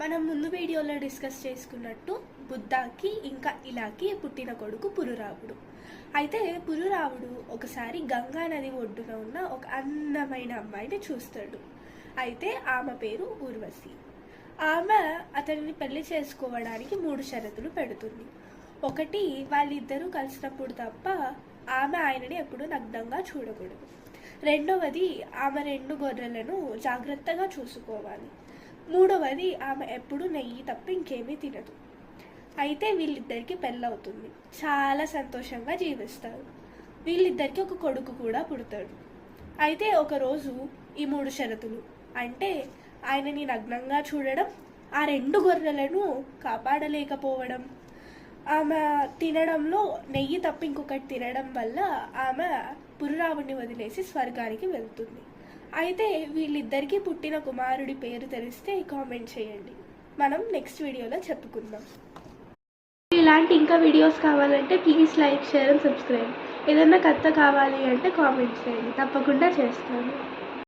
మనం ముందు వీడియోలో డిస్కస్ చేసుకున్నట్టు బుద్ధాకి ఇంకా ఇలాకి పుట్టిన కొడుకు పురురావుడు. అయితే పురురావుడు ఒకసారి గంగా నది ఒడ్డున ఉన్న ఒక అందమైన అమ్మాయిని చూస్తాడు. అయితే ఆమె పేరు ఊర్వశి. ఆమె అతనిని పెళ్ళి చేసుకోవడానికి మూడు షరతులు పెడుతుంది. ఒకటి వాళ్ళిద్దరూ కలిసినప్పుడు తప్ప ఆమె ఆయనని ఎప్పుడూ నగ్నంగా చూడకూడదు. రెండవది ఆమె రెండు గొర్రెలను జాగ్రత్తగా చూసుకోవాలి. మూడవది ఆమె ఎప్పుడు నెయ్యి తప్ప ఇంకేమీ తినదు. అయితే వీళ్ళిద్దరికి పెళ్ళవుతుంది. చాలా సంతోషంగా జీవిస్తారు. వీళ్ళిద్దరికి ఒక కొడుకు కూడా పుడతాడు. అయితే ఒకరోజు ఈ మూడు షరతులు అంటే ఆయనని నగ్నంగా చూడడం ఆ రెండు గొర్రెలను కాపాడలేకపోవడం ఆమె తినడంలో నెయ్యి తప్ప ఇంకొకటి తినడం వల్ల ఆమె పురురావుని వదిలేసి స్వర్గానికి వెళ్తుంది. అయితే వీళ్ళిద్దరికీ పుట్టిన కుమారుడి పేరు తెలిస్తే కామెంట్ చేయండి. మనం నెక్స్ట్ వీడియోలో చెప్పుకుందాం. ఇలాంటి ఇంకా వీడియోస్ కావాలంటే please like share and subscribe. ఏదన్నా కథ కావాలి అంటే కామెంట్ చేయండి. తప్పకుండా చేస్తాను.